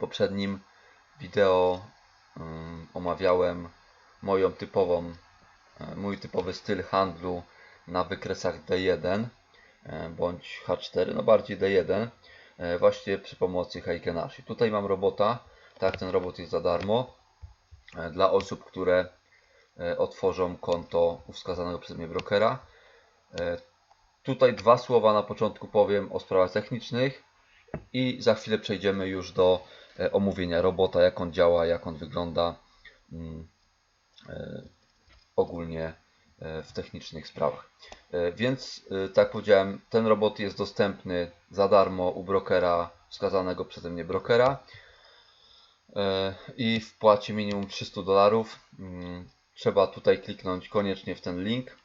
poprzednim wideo ym, omawiałem moją typową, e, mój typowy styl handlu na wykresach D1 e, bądź H4, no bardziej D1 e, właśnie przy pomocy Heikenashi. Tutaj mam robota, tak ten robot jest za darmo dla osób, które otworzą konto u wskazanego przeze mnie brokera. Tutaj dwa słowa na początku powiem o sprawach technicznych i za chwilę przejdziemy już do omówienia robota, jak on działa, jak on wygląda mm, e, ogólnie e, w technicznych sprawach. E, Więc, e, tak powiedziałem, ten robot jest dostępny za darmo u brokera, wskazanego przeze mnie brokera E, i w płacie minimum 300 dolarów. Mm, Trzeba tutaj kliknąć koniecznie w ten link,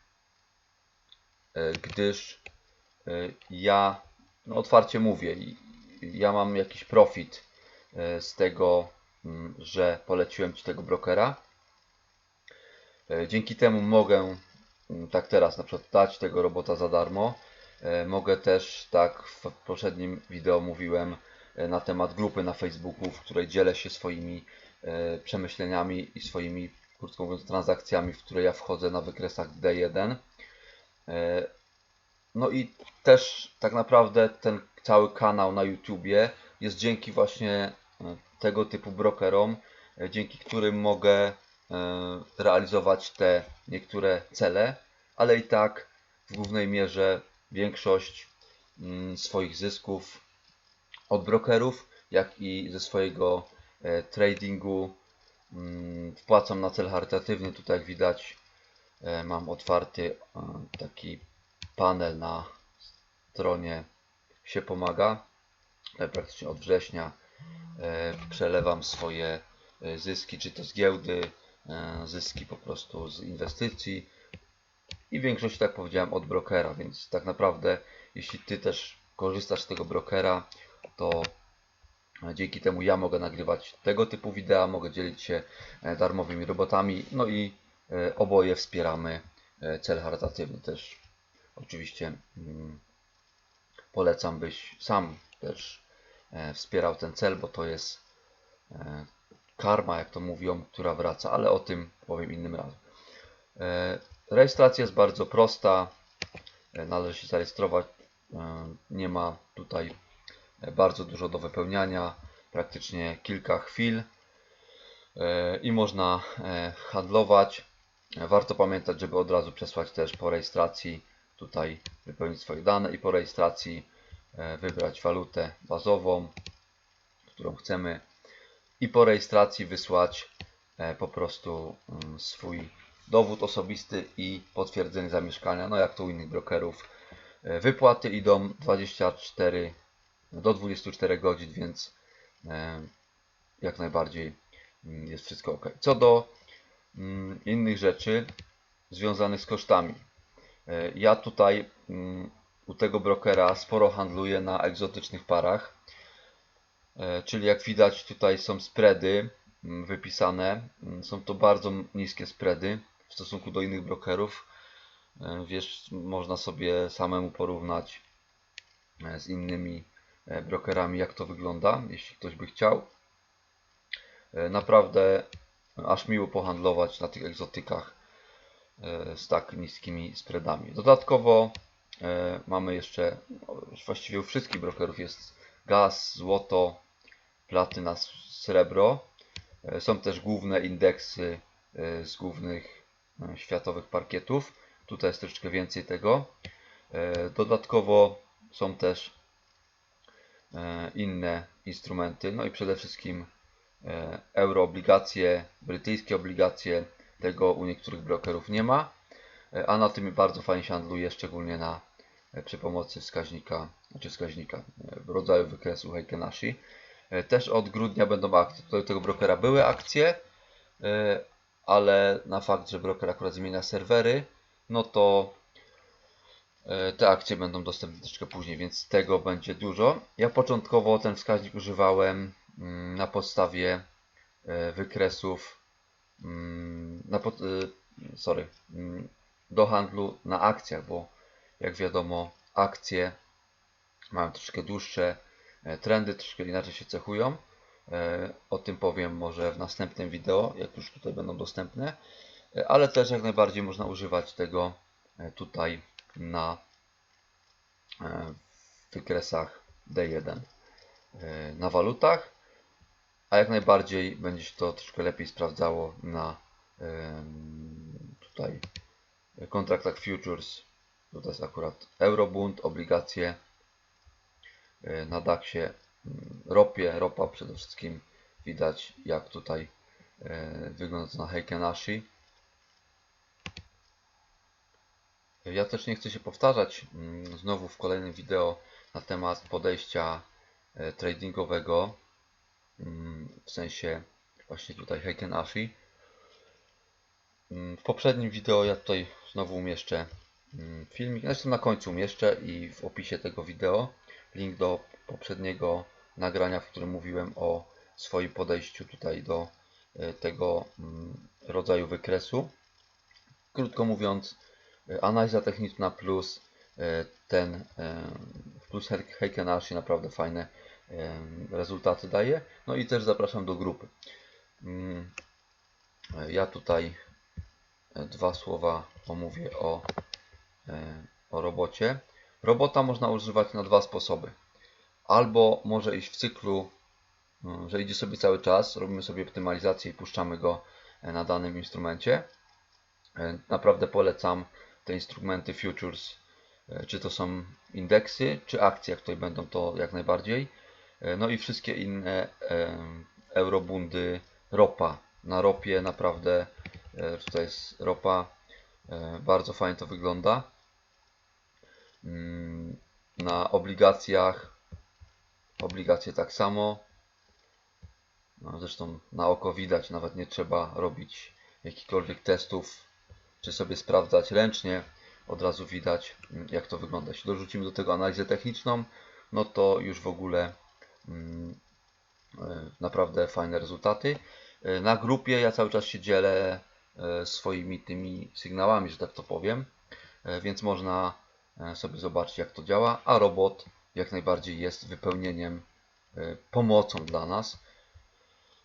e, gdyż e, ja no otwarcie mówię, ja mam jakiś profit e, z tego, mm, że poleciłem Ci tego brokera. E, Dzięki temu mogę, mm, tak teraz na przykład, dać tego robota za darmo. E, Mogę też, tak w poprzednim wideo mówiłem, e, na temat grupy na Facebooku, w której dzielę się swoimi e, przemyśleniami i swoimi, krótko mówiąc, transakcjami, w które ja wchodzę na wykresach D1. E, No i też tak naprawdę ten cały kanał na YouTubie jest dzięki właśnie e, tego typu brokerom, e, dzięki którym mogę e, realizować te niektóre cele, ale i tak w głównej mierze większość mm, swoich zysków od brokerów, jak i ze swojego e, tradingu mm, wpłacam na cel charytatywny. Tutaj jak widać mam otwarty taki panel na stronie się pomaga. Praktycznie od września przelewam swoje e, zyski, czy to z giełdy, e, zyski po prostu z inwestycji i większość, tak powiedziałem, od brokera, więc tak naprawdę jeśli Ty też korzystasz z tego brokera, to e, dzięki temu ja mogę nagrywać tego typu wideo, mogę dzielić się e, darmowymi robotami, no i e, oboje wspieramy e, cel charytatywny też. Oczywiście mm, polecam, byś sam też e, wspierał ten cel, bo to jest e, karma, jak to mówią, która wraca, ale o tym powiem innym razem. E, Rejestracja jest bardzo prosta. E, Należy się zarejestrować. E, Nie ma tutaj e, bardzo dużo do wypełniania. Praktycznie kilka chwil E, i można e, handlować. E, Warto pamiętać, żeby od razu przesłać też po rejestracji tutaj wypełnić swoje dane i po rejestracji e, wybrać walutę bazową, którą chcemy i po rejestracji wysłać e, po prostu mm, swój dowód osobisty i potwierdzenie zamieszkania, no jak to u innych brokerów. E, Wypłaty idą 24 do 24 godzin, więc e, jak najbardziej mm, jest wszystko ok. Co do mm, innych rzeczy związanych z kosztami. E, Ja tutaj u tego brokera sporo handluję na egzotycznych parach. E, Czyli jak widać tutaj są spready mm, wypisane. Mm, Są to bardzo niskie spready w stosunku do innych brokerów. E, Wiesz, można sobie samemu porównać e, z innymi brokerami jak to wygląda, jeśli ktoś by chciał. Naprawdę aż miło pohandlować na tych egzotykach z tak niskimi spreadami. Dodatkowo mamy jeszcze, właściwie u wszystkich brokerów jest gaz, złoto, platyna, srebro. E, Są też główne indeksy e, z głównych e, światowych parkietów. Tutaj jest troszeczkę więcej tego. E, Dodatkowo są też e, inne instrumenty, no i przede wszystkim e, euroobligacje, brytyjskie obligacje. Tego u niektórych brokerów nie ma, e, a na tym bardzo fajnie się handluje, szczególnie na, e, przy pomocy wskaźnika, znaczy wskaźnika e, rodzaju wykresu Heikenashi. E, Też od grudnia będą akcje. Tutaj tego brokera były akcje, e, ale na fakt, że broker akurat zmienia serwery, no to e, te akcje będą dostępne troszeczkę później, więc tego będzie dużo. Ja początkowo ten wskaźnik używałem mm, na podstawie e, wykresów mm, na pod, e, sorry, mm, do handlu na akcjach, bo jak wiadomo akcje mają troszkę dłuższe e, trendy, troszkę inaczej się cechują. E, O tym powiem może w następnym wideo, jak już tutaj będą dostępne. E, Ale też jak najbardziej można używać tego tutaj na wykresach D1 e, na walutach, a jak najbardziej będzie się to troszkę lepiej sprawdzało na tutaj kontraktach futures. To jest akurat Eurobund, obligacje e, na DAX-ie, mm, ropie, ropa przede wszystkim widać jak tutaj e, wygląda to na Heikenashi. Ja też nie chcę się powtarzać mm, znowu w kolejnym wideo na temat podejścia e, tradingowego mm, w sensie właśnie tutaj Heikenashi. Mm, W poprzednim wideo ja tutaj znowu umieszczę mm, filmik, zresztą na końcu umieszczę i w opisie tego wideo link do poprzedniego nagrania, w którym mówiłem o swoim podejściu tutaj do e, tego mm, rodzaju wykresu. Krótko mówiąc, e, analiza techniczna plus e, ten plus Heikenashi naprawdę fajne rezultaty daje. No i też zapraszam do grupy. Mm, Ja tutaj dwa słowa omówię o, e, o robocie. Robota można używać na dwa sposoby. Albo może iść w cyklu, mm, że idzie sobie cały czas, robimy sobie optymalizację i puszczamy go e, na danym instrumencie. E, Naprawdę polecam te instrumenty futures, czy to są indeksy, czy akcje, jak tutaj będą to jak najbardziej. No i wszystkie inne eurobundy, ropa. Na ropie naprawdę, tutaj jest ropa, e, bardzo fajnie to wygląda. Mm, Na obligacjach, obligacje tak samo. No, zresztą na oko widać, nawet nie trzeba robić jakichkolwiek testów, czy sobie sprawdzać ręcznie. Od razu widać, mm, jak to wygląda. Jeśli dorzucimy do tego analizę techniczną, no to już w ogóle mm, e, naprawdę fajne rezultaty. E, Na grupie ja cały czas się dzielę e, swoimi tymi sygnałami, że tak to powiem, E, więc można e, sobie zobaczyć jak to działa, a robot jak najbardziej jest wypełnieniem, e, pomocą dla nas.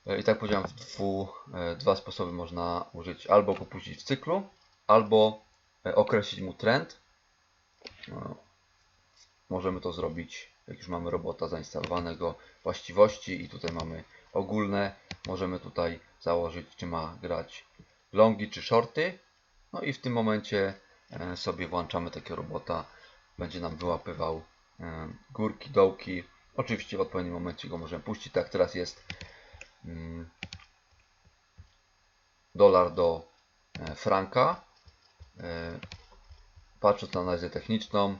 E, I tak powiedziałem, w dwu, e, dwa sposoby można użyć. Albo go puścić w cyklu, albo e, określić mu trend. No, Możemy to zrobić, jak już mamy robota zainstalowanego, właściwości i tutaj mamy ogólne. Możemy tutaj założyć, czy ma grać longi czy shorty. No i w tym momencie e, sobie włączamy takiego robota. Będzie nam wyłapywał e, górki, dołki. Oczywiście w odpowiednim momencie go możemy puścić. Tak teraz jest mm, dolar do e, franka. Patrząc na analizę techniczną,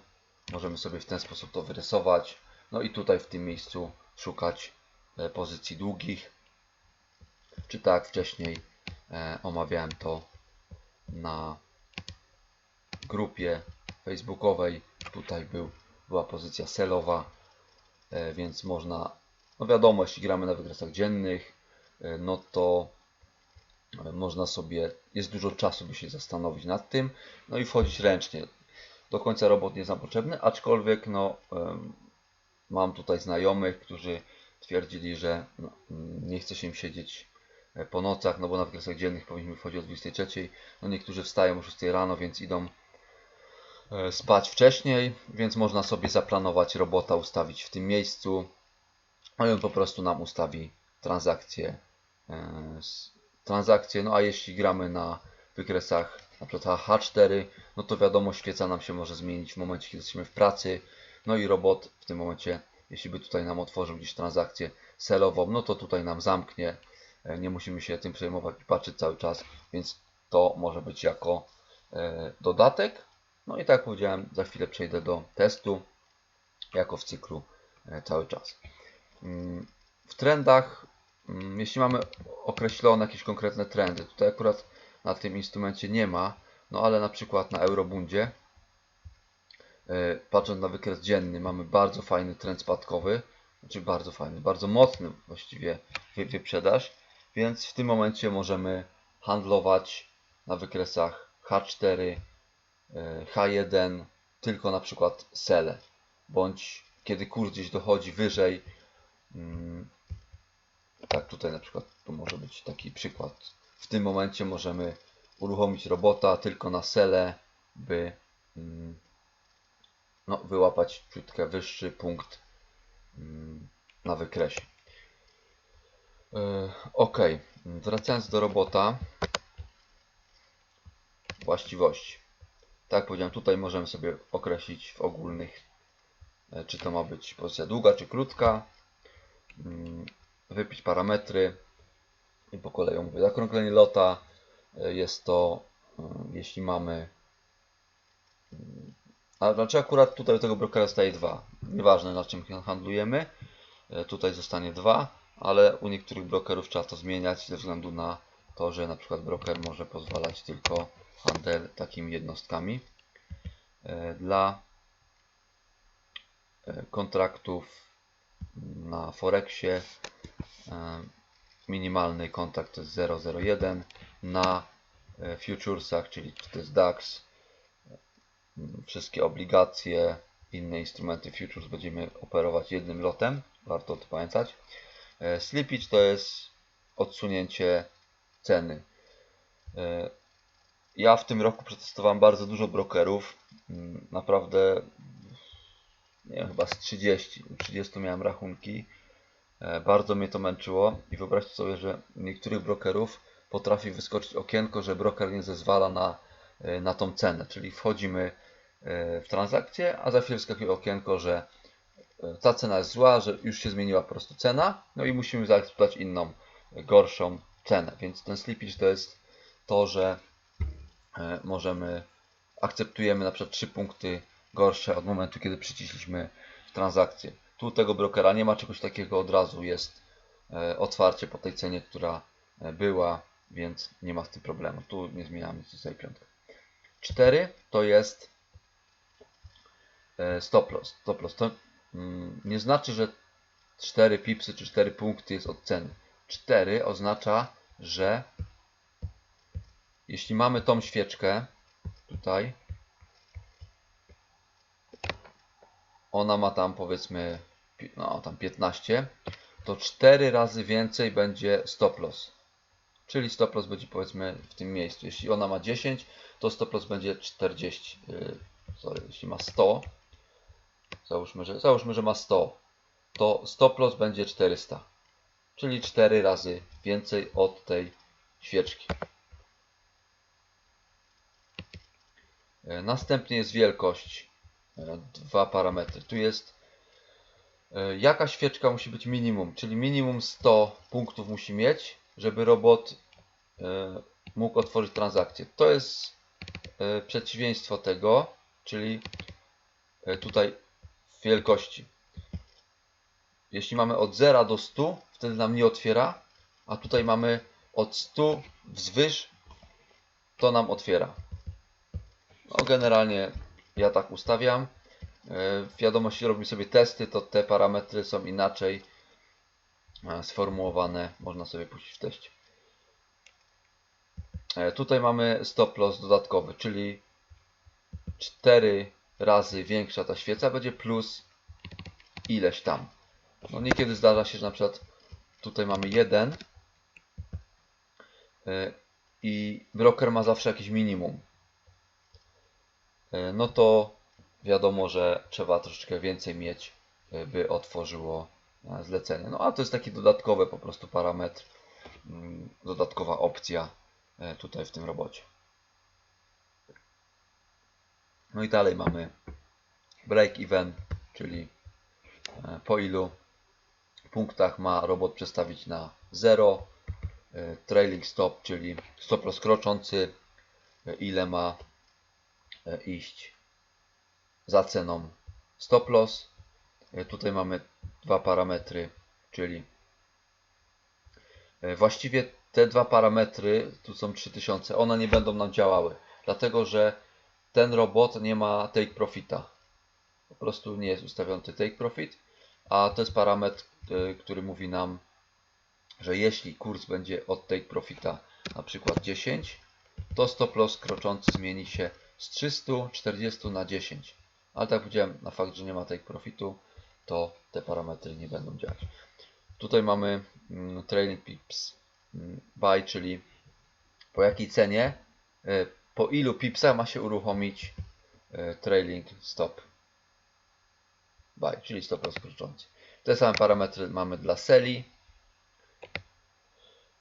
możemy sobie w ten sposób to wyrysować. No i tutaj w tym miejscu szukać pozycji długich. Czy tak wcześniej omawiałem to na grupie facebookowej. Tutaj był, była pozycja selowa, e, więc można, no wiadomo, jeśli gramy na wykresach dziennych, e, no to e, można sobie, jest dużo czasu, by się zastanowić nad tym, no i wchodzić ręcznie. Do końca robot nie jest nam potrzebny, aczkolwiek no, mam tutaj znajomych, którzy twierdzili, że no, nie chce się im siedzieć e, po nocach, no bo na wykresach dziennych powinniśmy wchodzić o 23. No niektórzy wstają o 6 rano, więc idą e, spać wcześniej, więc można sobie zaplanować robota, ustawić w tym miejscu. I on po prostu nam ustawi transakcję. e, transakcję. No a jeśli gramy na wykresach na przykład H4, no to wiadomo, świeca nam się może zmienić w momencie, kiedy jesteśmy w pracy. No i robot w tym momencie, jeśli by tutaj nam otworzył gdzieś transakcję selową, no to tutaj nam zamknie. E, Nie musimy się tym przejmować i patrzeć cały czas, więc to może być jako e, dodatek. No i tak jak powiedziałem, za chwilę przejdę do testu, jako w cyklu e, cały czas. Mm, W trendach, mm, jeśli mamy określone jakieś konkretne trendy, tutaj akurat na tym instrumencie nie ma, no ale na przykład na Eurobundzie, patrząc na wykres dzienny, mamy bardzo fajny trend spadkowy, znaczy bardzo fajny, bardzo mocny właściwie wy- wyprzedaż, więc w tym momencie możemy handlować na wykresach H4, e, H1, tylko na przykład sele, bądź kiedy kurs gdzieś dochodzi wyżej, mm, tutaj na przykład to może być taki przykład. W tym momencie możemy uruchomić robota tylko na sele, by mm, no, wyłapać ciutkę wyższy punkt mm, na wykresie. Yy, ok, wracając do robota. Właściwości. Tak jak powiedziałem, tutaj możemy sobie określić w ogólnych, e, czy to ma być pozycja długa, czy krótka. Mm, Wypić parametry i po kolei mówię. Zakrąglenie lota e, jest to, e, jeśli mamy. mm, A znaczy akurat tutaj do tego brokera staje 2. Nieważne na czym handlujemy. E, Tutaj zostanie 2, ale u niektórych brokerów trzeba to zmieniać ze względu na to, że na przykład broker może pozwalać tylko handel takimi jednostkami. E, Dla e, kontraktów na Forexie e, minimalny kontrakt to jest 001 na futuresach, czyli czy to jest DAX, wszystkie obligacje, inne instrumenty futures będziemy operować jednym lotem, warto to pamiętać. E, Slippage to jest odsunięcie ceny. E, Ja w tym roku przetestowałem bardzo dużo brokerów, m, naprawdę nie wiem, chyba z 30, u 30 miałem rachunki. E, Bardzo mnie to męczyło i wyobraźcie sobie, że niektórych brokerów potrafi wyskoczyć okienko, że broker nie zezwala na, na tą cenę, czyli wchodzimy w transakcję, a za chwilę wskakuje okienko, że ta cena jest zła, że już się zmieniła po prostu cena, no i musimy zaakceptować inną, gorszą cenę. Więc ten slippage to jest to, że e, możemy, akceptujemy na przykład 3 punkty gorsze od momentu, kiedy przyciśliśmy transakcję. Tu tego brokera nie ma czegoś takiego od razu, jest e, otwarcie po tej cenie, która e, była, więc nie ma z tym problemu. Tu nie zmieniamy tutaj piątkę. 4 to jest stop loss. Stop loss to nie znaczy, że 4 pipsy czy 4 punkty jest od ceny. 4 oznacza, że jeśli mamy tą świeczkę tutaj, ona ma tam powiedzmy no tam 15, to 4 razy więcej będzie stop loss. Czyli stop loss będzie powiedzmy w tym miejscu. Jeśli ona ma 10, to stop loss będzie 40. Yy, sorry, jeśli ma 100, załóżmy, że, załóżmy, że ma 100, to stop loss będzie 400. Czyli 4 razy więcej od tej świeczki. E, Następnie jest wielkość. E, Dwa parametry. Tu jest e, jaka świeczka musi być minimum, czyli minimum 100 punktów musi mieć, żeby robot mógł otworzyć transakcję. To jest przeciwieństwo tego, czyli tutaj wielkości. Jeśli mamy od 0 do 100, wtedy nam nie otwiera, a tutaj mamy od 100 wzwyż, to nam otwiera. No generalnie ja tak ustawiam. E, Wiadomo, jeśli robi sobie testy, to te parametry są inaczej e, sformułowane. Można sobie puścić w teście. E, Tutaj mamy stop loss dodatkowy, czyli 4 razy większa ta świeca będzie plus ileś tam. No niekiedy zdarza się, że na przykład tutaj mamy 1 i broker ma zawsze jakieś minimum. E, no to wiadomo, że trzeba troszeczkę więcej mieć, e, by otworzyło e, zlecenie. No a to jest taki dodatkowy po prostu parametr, mm, dodatkowa opcja e, tutaj w tym robocie. No i dalej mamy break even, czyli e, po ilu punktach ma robot przestawić na 0, e, trailing stop, czyli stop loss kroczący, e, ile ma iść za ceną stop loss. Tutaj mamy dwa parametry, czyli właściwie te dwa parametry, tu są 3000, one nie będą nam działały, dlatego że ten robot nie ma take profita. Po prostu nie jest ustawiony take profit, a to jest parametr, e, który mówi nam, że jeśli kurs będzie od take profita na przykład 10, to stop loss kroczący zmieni się z 340 na 10. Ale tak jak powiedziałem, na fakt, że nie ma take profitu, to te parametry nie będą działać. Tutaj mamy mm, trailing pips mm, buy, czyli po jakiej cenie, e, po ilu pipsach ma się uruchomić e, trailing stop buy, czyli stop loss kroczący. Te same parametry mamy dla seli.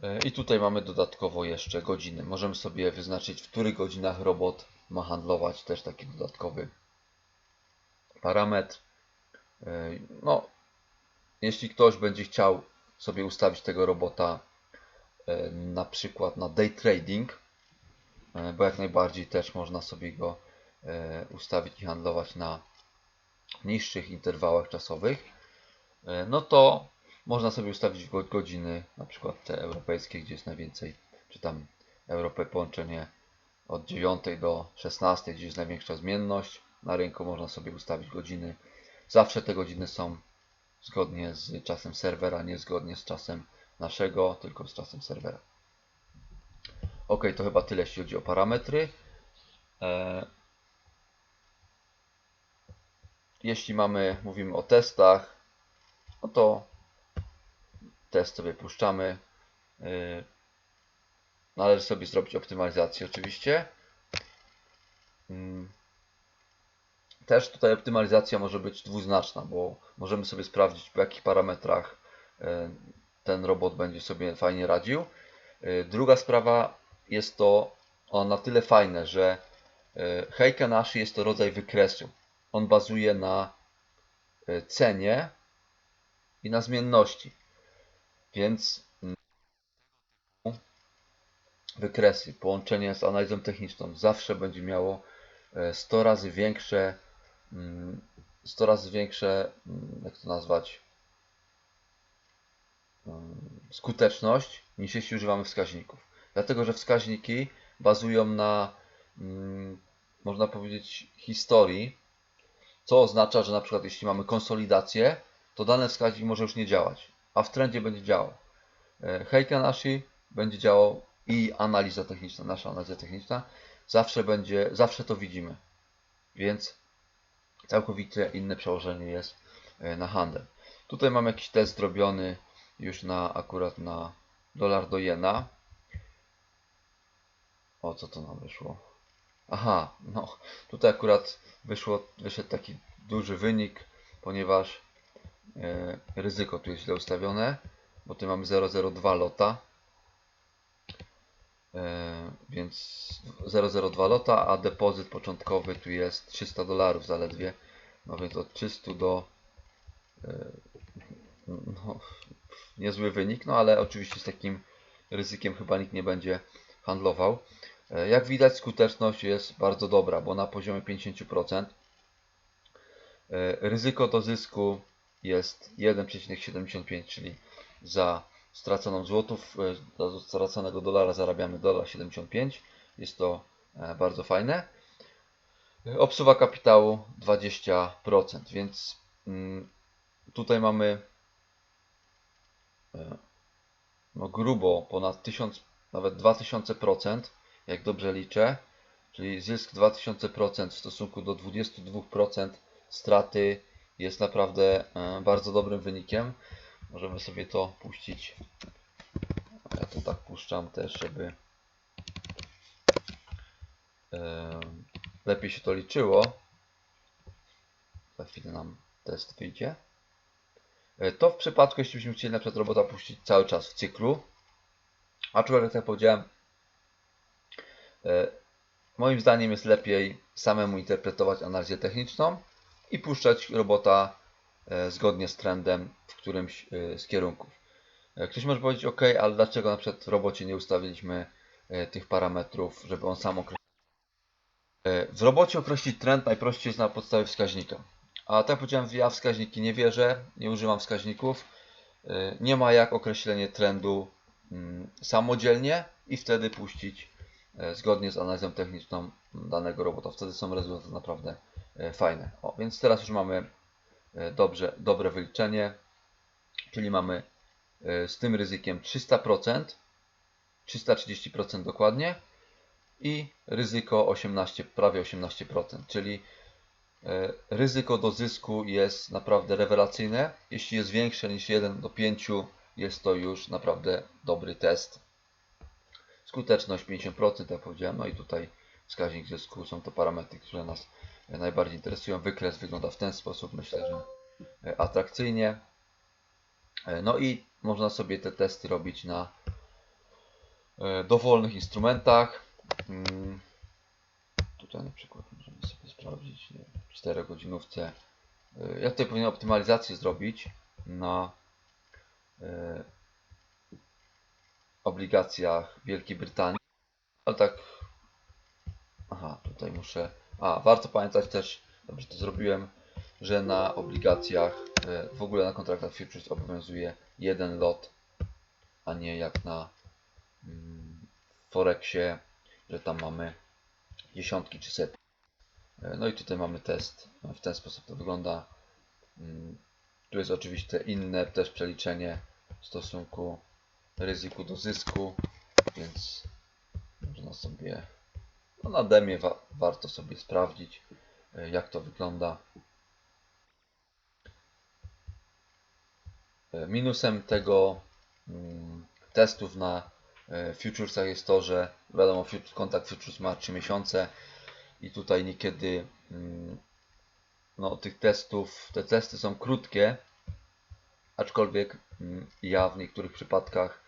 E, I tutaj mamy dodatkowo jeszcze godziny. Możemy sobie wyznaczyć, w których godzinach robot ma handlować. Też taki dodatkowy parametr. E, No, jeśli ktoś będzie chciał sobie ustawić tego robota na przykład na day trading, bo jak najbardziej też można sobie go e, ustawić i handlować na niższych interwałach czasowych, e, no to można sobie ustawić go- godziny, na przykład te europejskie, gdzie jest najwięcej, czy tam Europę połączenie od 9 do 16, gdzie jest największa zmienność. Na rynku można sobie ustawić godziny. Zawsze te godziny są zgodnie z czasem serwera, nie zgodnie z czasem naszego, tylko z czasem serwera. Ok, to chyba tyle, jeśli chodzi o parametry. E, Jeśli mamy, mówimy o testach, no to test sobie puszczamy. Yy, Należy sobie zrobić optymalizację oczywiście. Mm. Też tutaj optymalizacja może być dwuznaczna, bo możemy sobie sprawdzić po jakich parametrach yy, ten robot będzie sobie fajnie radził. Druga sprawa jest to na tyle fajne, że yy, Heiken Ashi jest to rodzaj wykresu. On bazuje na yy, cenie i na zmienności. Więc mm, wykresy, połączenie z analizą techniczną zawsze będzie miało e, 100 razy większe, mm, 100 razy większe, mm, jak to nazwać, mm, skuteczność niż jeśli używamy wskaźników. Dlatego, że wskaźniki bazują na, mm, można powiedzieć, historii, co oznacza, że na przykład jeśli mamy konsolidację, to dany wskaźnik może już nie działać, a w trendzie będzie działał. E, Heiken Ashi będzie działał i analiza techniczna, nasza analiza techniczna, zawsze będzie, zawsze to widzimy. Więc całkowicie inne przełożenie jest e, na handel. Tutaj mam jakiś test zrobiony już na akurat na dolar do jena. O co to nam wyszło? Aha, no tutaj akurat wyszło, wyszedł taki duży wynik, ponieważ e, ryzyko tu jest źle ustawione, bo tu mamy 0,02 lota. E, więc 0,02 lota, a depozyt początkowy tu jest 300 dolarów zaledwie. No więc od 300 do e, no, niezły wynik, no ale oczywiście z takim ryzykiem chyba nikt nie będzie handlował. E, Jak widać skuteczność jest bardzo dobra, bo na poziomie 50%. E, Ryzyko do zysku jest 1,75, czyli za straconą złotów, e, za straconego dolara zarabiamy dolar 75. Jest to bardzo fajne. Obsuwa kapitału 20%, więc mm, tutaj mamy no grubo ponad 1000, nawet 2000%, jak dobrze liczę, czyli zysk 2000% w stosunku do 22% straty jest naprawdę e, bardzo dobrym wynikiem. Możemy sobie to puścić. Ja to tak puszczam też, żeby e, lepiej się to liczyło. Za chwilę nam test wyjdzie. E, To w przypadku, jeśli byśmy chcieli na przykład robota puścić cały czas w cyklu, aczkolwiek jak powiedziałem, e, moim zdaniem jest lepiej samemu interpretować analizę techniczną i puszczać robota e, zgodnie z trendem w którymś e, z kierunków. Ktoś może powiedzieć, ok, ale dlaczego na przykład w robocie nie ustawiliśmy tych parametrów, żeby on sam określił. W robocie określić trend najprościej jest na podstawie wskaźnika. A tak jak powiedziałem, ja wskaźniki nie wierzę, nie używam wskaźników. Nie ma jak określenie trendu samodzielnie i wtedy puścić e, zgodnie z analizą techniczną danego robota. Wtedy są rezultaty naprawdę e, fajne. O, więc teraz już mamy e, dobrze, dobre wyliczenie, czyli mamy z tym ryzykiem 300%, 330% dokładnie i ryzyko 18, prawie 18%, czyli ryzyko do zysku jest naprawdę rewelacyjne. Jeśli jest większe niż 1 do 5, jest to już naprawdę dobry test. Skuteczność 50%, jak powiedziałem, no i tutaj wskaźnik zysku są to parametry, które nas e, najbardziej interesują. Wykres wygląda w ten sposób, myślę, że e, atrakcyjnie. E, No i można sobie te testy robić na dowolnych instrumentach. Mm, Tutaj na przykład możemy sobie sprawdzić nie, 4 godzinówce. Ja tutaj powinienem optymalizację zrobić na obligacjach Wielkiej Brytanii. Ale tak. Aha, tutaj muszę. A, warto pamiętać też, dobrze to zrobiłem, że na obligacjach, e, w ogóle na kontraktach futures obowiązuje jeden lot, a nie jak na mm, Forexie, że tam mamy dziesiątki czy setki. E, No i tutaj mamy test. No, W ten sposób to wygląda. Mm, Tu jest oczywiście inne też przeliczenie w stosunku ryzyku do zysku, więc można sobie no na demie wa warto sobie sprawdzić e, jak to wygląda. E, Minusem tego mm, testów na e, futuresach jest to, że wiadomo kontakt futures ma 3 miesiące i tutaj niekiedy mm, no, tych testów, te testy są krótkie, aczkolwiek mm, ja w niektórych przypadkach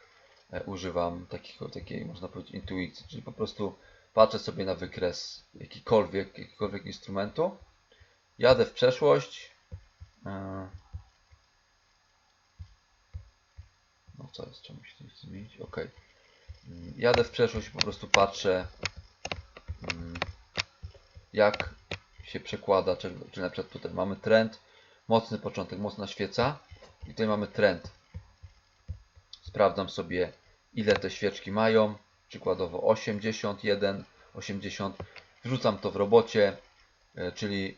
e, używam takiego, takiej, można powiedzieć, intuicji, czyli po prostu patrzę sobie na wykres jakikolwiek, jakiegokolwiek instrumentu, jadę w przeszłość, e, no co jest, czemu się to zmienić, ok, Mm, jadę w przeszłość i po prostu patrzę mm, jak się przekłada, czy, czy na przykład tutaj mamy trend, mocny początek, mocna świeca i tutaj mamy trend. Sprawdzam sobie ile te świeczki mają, przykładowo 81, 80, wrzucam to w robocie, e, czyli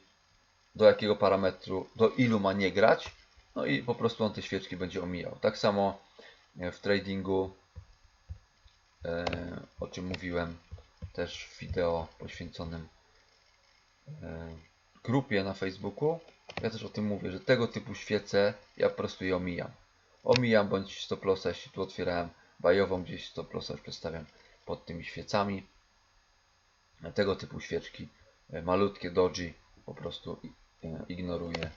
do jakiego parametru, do ilu ma nie grać, no i po prostu on te świeczki będzie omijał. Tak samo e, w tradingu, e, o czym mówiłem też w wideo poświęconym grupie na Facebooku. Ja też o tym mówię, że tego typu świece ja po prostu je omijam. Omijam bądź stop lossa, jeśli tu otwierałem bajową, gdzieś stop lossa już przedstawiam pod tymi świecami. Tego typu świeczki, e, malutkie doji, po prostu e, ignoruję.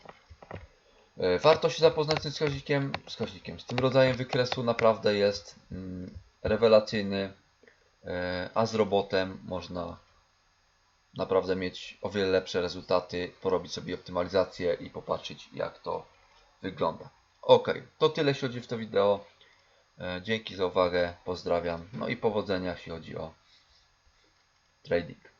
E, Warto się zapoznać z tym wskaźnikiem, wskaźnikiem. Z tym rodzajem wykresu naprawdę jest mm, rewelacyjny, a z robotem można naprawdę mieć o wiele lepsze rezultaty, porobić sobie optymalizację i popatrzeć jak to wygląda. Ok, to tyle jeśli chodzi w to wideo. E, Dzięki za uwagę, pozdrawiam. No i powodzenia jeśli chodzi o trading.